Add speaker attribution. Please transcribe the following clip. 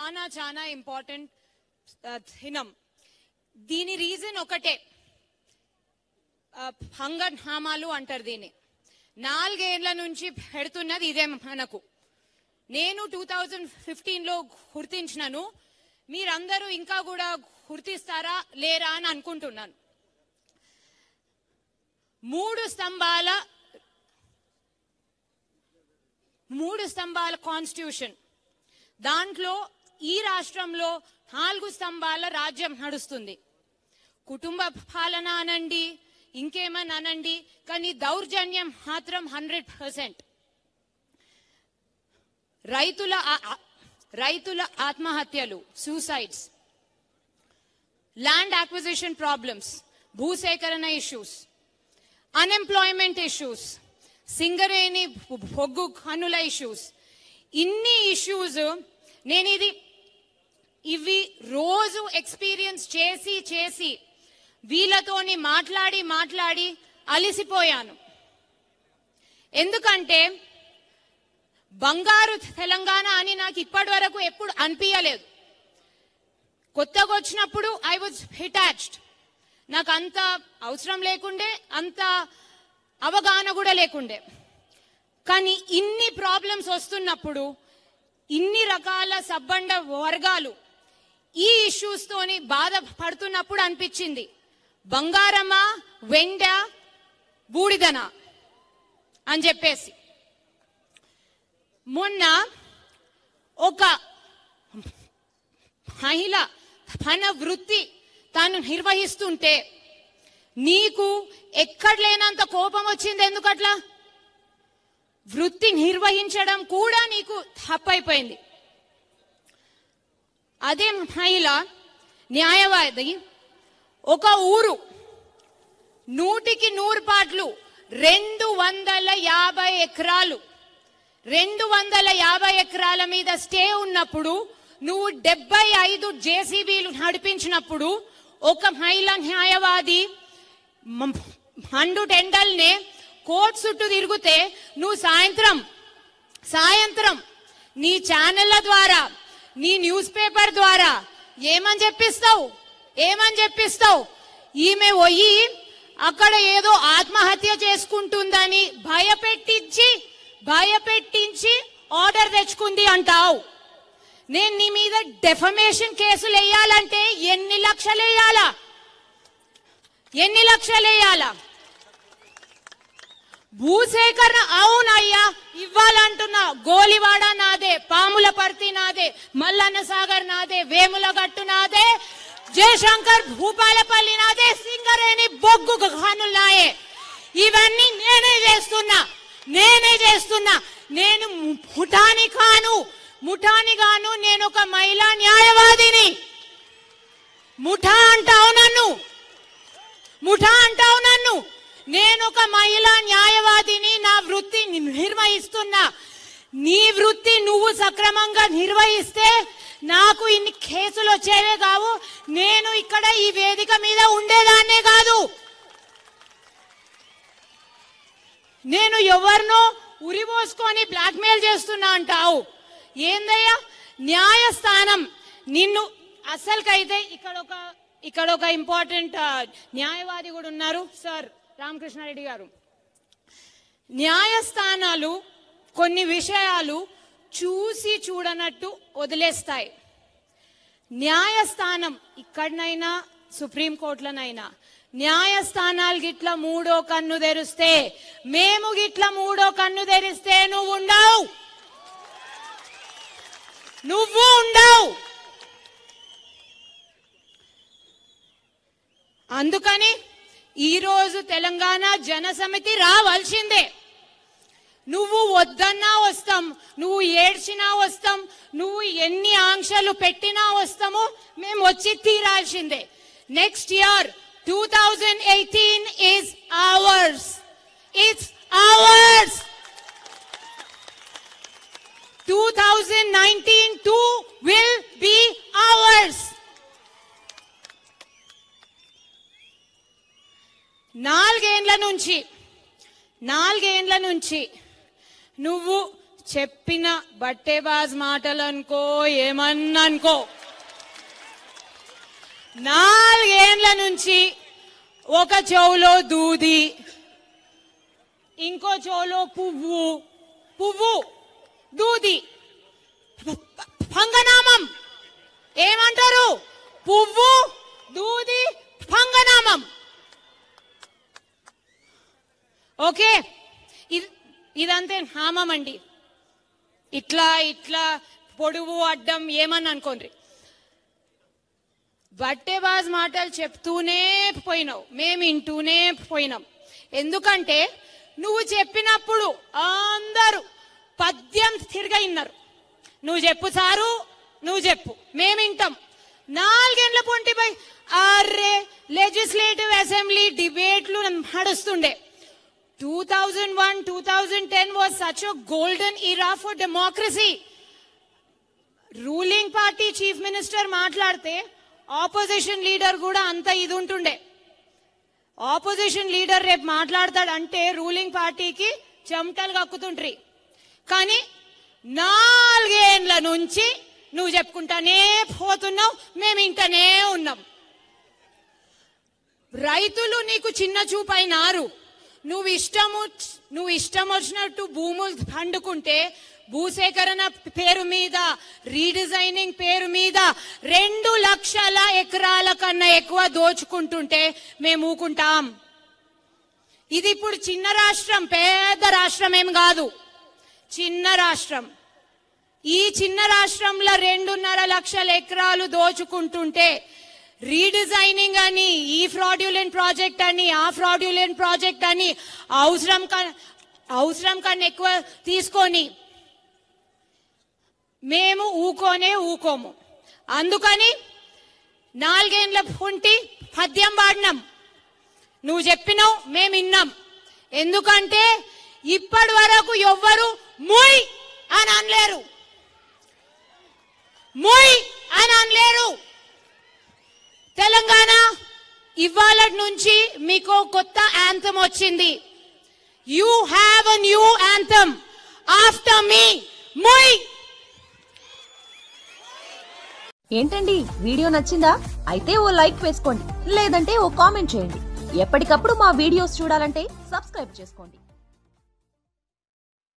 Speaker 1: చాలా చాలా ఇంపార్టెంట్ హినం దీని. రీజన్ ఒకటే. హంగనామాలు అంటారు దీన్ని. నాలుగేళ్ళ నుంచి పెడుతున్నది ఇదే మనకు. నేను టూ థౌజండ్ ఫిఫ్టీన్లో గుర్తించినను. మీరందరూ ఇంకా కూడా గుర్తిస్తారా లేరా అని అనుకుంటున్నాను. మూడు స్తంభాల మూడు స్తంభాల కాన్స్టిట్యూషన్ దాంట్లో ఈ రాష్ట్రంలో నాలుగు స్తంభాల రాజ్యం నడుస్తుంది. కుటుంబ పాలన అనండి ఇంకేమని అనండి కానీ దౌర్జన్యం మాత్రం హండ్రెడ్ పర్సెంట్. రైతుల రైతుల ఆత్మహత్యలు సూసైడ్స్ ల్యాండ్ అక్విజిషన్ ప్రాబ్లమ్స్ భూసేకరణ ఇష్యూస్ అన్ఎంప్లాయ్మెంట్ ఇష్యూస్ సింగరేణి బొగ్గు కనుల ఇష్యూస్ ఇన్ని ఇష్యూస్ నేను ఇది ఇవి రోజు ఎక్స్పీరియన్స్ చేసి చేసి వీళ్ళతోని మాట్లాడి మాట్లాడి అలిసిపోయాను. ఎందుకంటే బంగారు తెలంగాణ అని నాకు ఇప్పటి వరకు ఎప్పుడు అనిపించలేదు కొత్తగా వచ్చినప్పుడు ఐ వాజ్ హిటాచ్డ్ నాకు అంత అవసరం లేకుండే అంత అవగాహన కూడా లేకుండే. కానీ ఇన్ని ప్రాబ్లమ్స్ వస్తున్నప్పుడు ఇన్ని రకాల సబ్బండ వర్గాలు ఈ ఇష్యూస్తోని బాధపడుతున్నప్పుడు అనిపించింది. బంగారమా వెండ బూడిదనా? అని చెప్పేసి. మొన్న ఒక మహిళ తన వృత్తి తాను నిర్వహిస్తుంటే నీకు ఎక్కడ లేనంత కోపం వచ్చింది ఎందుకట్లా? వృత్తి నిర్వహించడం కూడా నీకు తప్పైపోయింది. అదే మహిళ న్యాయవాది ఒక ఊరు నూటికి నూరు పాటలు రెండు వందల యాభై ఎకరాలు. రెండు వందల యాభై ఎకరాల మీద స్టే ఉన్నప్పుడు నువ్వు డెబ్బై ఐదు జేసీబీలు నడిపించినప్పుడు ఒక మహిళా న్యాయవాది హండు టెండల్నే కోర్టు చుట్టూ తిరిగితే నువ్వు సాయంత్రం సాయంత్రం నీ ఛానళ్ళ ద్వారా నీ న్యూస్ పేపర్ ద్వారా ఏమని చెప్పిస్తావు? ఏమని చెప్పిస్తావు? ఈమె పోయి అక్కడ ఏదో ఆత్మహత్య చేసుకుంటుందని భయపెట్టించి భయపెట్టించి ఆర్డర్ తెచ్చుకుంది అంటావు. నేను నీ మీద డెఫమేషన్ కేసులు వేయాలంటే ఎన్ని లక్షలు వేయాలా? ఎన్ని లక్షలు వేయాలా? భూసేకరణ అవునయ్యా ఇవ్వాలంటున్నా. గోలివాడ నాదే పాముల పర్తి నాదే మల్లన్న సాగర్ నాదే వేముల గట్టు నాదే జయశంకర్ భూపాలపల్లి నాదే సింగరేణి బొగ్గు ఖానులు నాయే. ఇవన్నీ నేనే చేస్తున్నా నేనే చేస్తున్నా. నేను ముఠాని కాను. ముఠాని గాను నేను ఒక మహిళా న్యాయవాదిని. ముఠా అంటావు నన్ను. ముఠా అంటావు నన్ను. నేను ఒక మహిళా న్యాయవాదిని నా వృత్తి నిర్వహిస్తున్నా. నీ వృత్తి నువ్వు సక్రమంగా నిర్వహిస్తే నాకు ఇన్ని కేసులు వచ్చేవే కావు. నేను ఇక్కడ ఈ వేదిక మీద ఉండేదాన్నే కాదు. నేను ఎవరినో ఉరిపోసుకొని బ్లాక్మెయిల్ చేస్తున్నా అంటావు. ఏందయ్యా? న్యాయస్థానం. నిన్ను అసలుకైతే ఇక్కడ ఒక ఇక్కడ ఒక ఇంపార్టెంట్ న్యాయవాది కూడా ఉన్నారు సార్ రామకృష్ణారెడ్డి గారు. న్యాయస్థానాలు కొన్ని విషయాలు చూసి చూడనట్టు వదిలేస్తాయి. న్యాయస్థానం ఇక్కడనైనా సుప్రీంకోర్టులనైనా న్యాయస్థానాలు గిట్ల మూడో కన్ను తెరిస్తే మేము గిట్ల మూడో కన్ను తెరిస్తే నువ్వు ఉండవు. నువ్వు ఉండవు. అందుకని ఈరోజు తెలంగాణ జన సమితి రావాల్సిందే. నువ్వు వద్దన్నా వస్తాం నువ్వు ఏడ్చినా వస్తాం నువ్వు ఎన్ని ఆంక్షలు పెట్టినా వస్తాము మేము వచ్చి తీరాల్సిందే. Next year two thousand eighteen is ours it's ours two thousand nineteen two will be ours నాలుగేండ్ల నుంచి నాలుగేండ్ల నుంచి నువ్వు చెప్పిన బట్టేబాజ్ మాటలు అనుకో ఏమన్నా అనుకో. నాలుగేండ్ల నుంచి ఒక చెవులో దూది ఇంకో చెవులో పువ్వు పువ్వు. దూది. ఫంగనామం. ఏమంటారు? పువ్వు దూది ఫంగనామం. ఓకే. ఇది ఇదంతే నామం అండి ఇట్లా ఇట్లా పొడువు అడ్డం ఏమని అనుకోండి బట్టేబాజ్ మాటలు చెప్తూనే పోయినావు. మేము వింటూనే పోయినాం. ఎందుకంటే నువ్వు చెప్పినప్పుడు అందరూ పద్యం తిరగ ఇన్నారు. నువ్వు చెప్పు సారు నువ్వు చెప్పు. మేము వింటాం నాలుగేండ్ల పొంటిపై అరే లెజిస్లేటివ్ అసెంబ్లీ డిబేట్లు నడుస్తుండే two thousand one two thousand ten was such a golden era for democracy ruling party chief minister మాట్లాడితే ఆపోజిషన్ లీడర్ కూడా అంత ఇది ఉంటుండే. ఆపోజిషన్ లీడర్ రేపు మాట్లాడతాడంటే రూలింగ్ పార్టీకి చెమటలు కక్కుతుండ్రి. కానీ నాలుగేండ్ల నుంచి నువ్వు చెప్పుకుంటానే పోతున్నావు మేము ఇంటనే ఉన్నాం. రైతులు నీకు చిన్న చూపైనారు. నువ్వు ఇష్టము నువ్వు ఇష్టం వచ్చినట్టు భూములు పండుకుంటే భూసేకరణ పేరు మీద రీడిజైనింగ్ పేరు మీద రెండు లక్షల ఎకరాల కన్నా ఎక్కువ దోచుకుంటుంటే మేము ఊకుంటాం. ఇది ఇప్పుడు చిన్న రాష్ట్రం పెద్ద రాష్ట్రం ఏం కాదు. చిన్న రాష్ట్రం. ఈ చిన్న రాష్ట్రంలో రెండున్నర లక్షల ఎకరాలు దోచుకుంటుంటే రీడిజైనింగ్ అని ఈ ఫ్రాడ్యులెంట్ ప్రాజెక్ట్ అని ఆ ఫ్రాడ్యులెంట్ ప్రాజెక్ట్ అని అవసరం క అవసరం కన్నా ఎక్కువ తీసుకొని మేము ఊకోనే ఊకోము. అందుకని నాలుగేండ్ల పుంటి పద్యం వాడినాం. నువ్వు చెప్పినావు మేము విన్నాం. ఎందుకంటే ఇప్పటి వరకు ఎవ్వరు ముయ్ అని అనలేరు. ముయ్ అని అనలేరు. తెలంగాణ ఇవాళ నుంచి మీకు కొత్త యాంథమ్ వచ్చింది. You have a new anthem after me ముయ్.
Speaker 2: ఏంటండి? వీడియో నచ్చిందా? అయితే ఓ లైక్ వేసుకోండి. లేదంటే ఓ కామెంట్ చేయండి. ఎప్పటికప్పుడు మా వీడియోస్ చూడాలంటే సబ్స్క్రైబ్ చేసుకోండి.